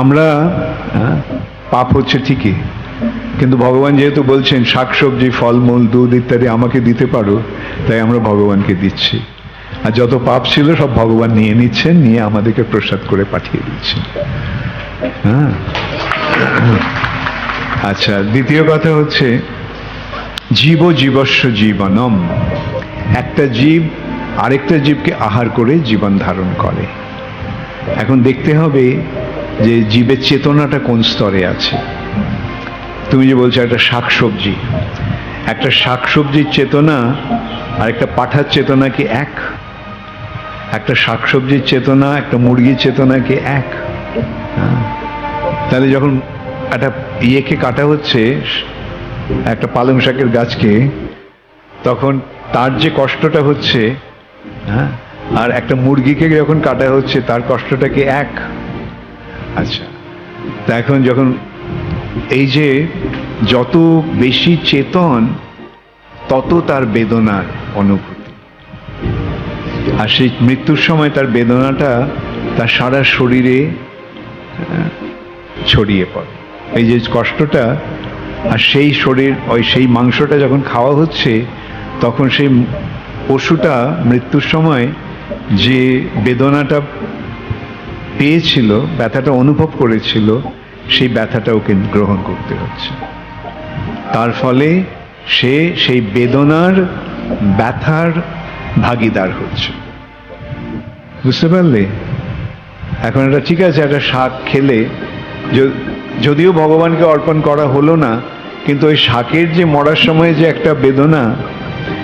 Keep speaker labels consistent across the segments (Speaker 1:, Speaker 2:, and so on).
Speaker 1: আমরা হ্যাঁ, পাপ হচ্ছে ঠিকই। কিন্তু ভগবান যেহেতু বলছেন শাকসবজি ফলমূল দুধ ইত্যাদি আমাকে দিতে পারো তাই আমরা ভগবানকে দিচ্ছি। আর যত পাপ ছিল সব ভগবান নিয়ে নিচ্ছেন নিয়ে আমাদেরকে প্রসাদ করে পাঠিয়ে দিচ্ছেন। হ্যাঁ? আচ্ছা দ্বিতীয় কথা হচ্ছে জীব জীবস্ব জীবনম। একটা জীব আরেকটা জীবকে আহার করে জীবন ধারণ করে। এখন দেখতে হবে যে জীবের চেতনাটা কোন স্তরে আছে? তুমি যে বলছো একটা শাকসবজি, একটা শাকসবজির চেতনা আর একটা পাঠার চেতনা কি এক। একটা শাকসবজির চেতনা, একটা মুরগির চেতনা কি এক। হ্যাঁ। তাহলে যখন একটা ইয়েকে কাটা হচ্ছে, একটা পালং শাকের গাছকে, তখন তার যে কষ্টটা হচ্ছে হ্যাঁ? আর একটা মুরগিকে যখন কাটা হচ্ছে, তার কষ্টটা কি এক। আচ্ছা। তা এখন যখন এই যে যত বেশি চেতন, তত তার বেদনার অনুভূতি। আর সেই মৃত্যুর সময় তার বেদনাটা তার সারা শরীরে ছড়িয়ে পড়ে। এই যে কষ্টটা, আর সেই শরীর, ওই সেই মাংসটা যখন খাওয়া হচ্ছে, তখন সেই পশুটা মৃত্যুর সময় যে বেদনাটা পেয়েছিল ব্যথাটা অনুভব করেছিল সেই ব্যথাটা ওকে গ্রহণ করতে হচ্ছে। তার ফলে সে সেই বেদনার ব্যথার ভাগিদার হচ্ছে। বুঝতে পারলে? এখন এটা ঠিক আছে একটা শাক খেলে যদিও ভগবানকে অর্পণ করা হলো না কিন্তু ওই শাকের যে মরার সময় যে একটা বেদনা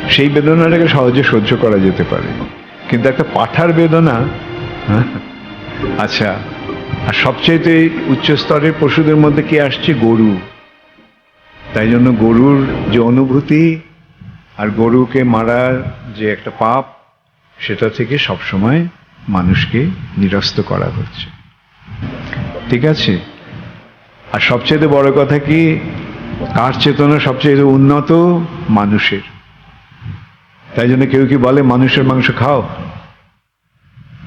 Speaker 1: সেই বেদনাটাকে সহজে সহ্য করা যেতে পারে। কিন্তু একটা পাঠার বেদনা হ্যাঁ, আচ্ছা আর সবচেয়ে উচ্চ স্তরের পশুদের মধ্যে কি আসছে? গরু। তাই জন্য গরুর যে অনুভূতি আর গরুকে মারার যে একটা পাপ, সেটা থেকে সবসময় মানুষকে নিরস্ত করা হচ্ছে। ঠিক আছে? আর সবচেয়ে বড় কথা কি? কার চেতনা সবচেয়ে উন্নত? মানুষের। তাই জন্য কেউ কি বলে, মানুষের মাংস খাও?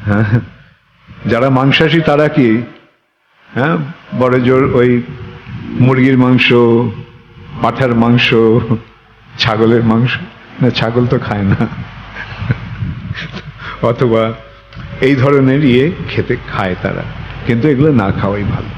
Speaker 1: হ্যাঁ। যারা মাংসাশী, তারা কি হ্যাঁ বড় জোর ওই মুরগির মাংস, পাঠার মাংস, ছাগলের মাংস? না, ছাগল তো খায় না। অথবা এই ধরনের ইয়ে খেতে খায় তারা, কিন্তু এগুলো না খাওয়াই ভালো।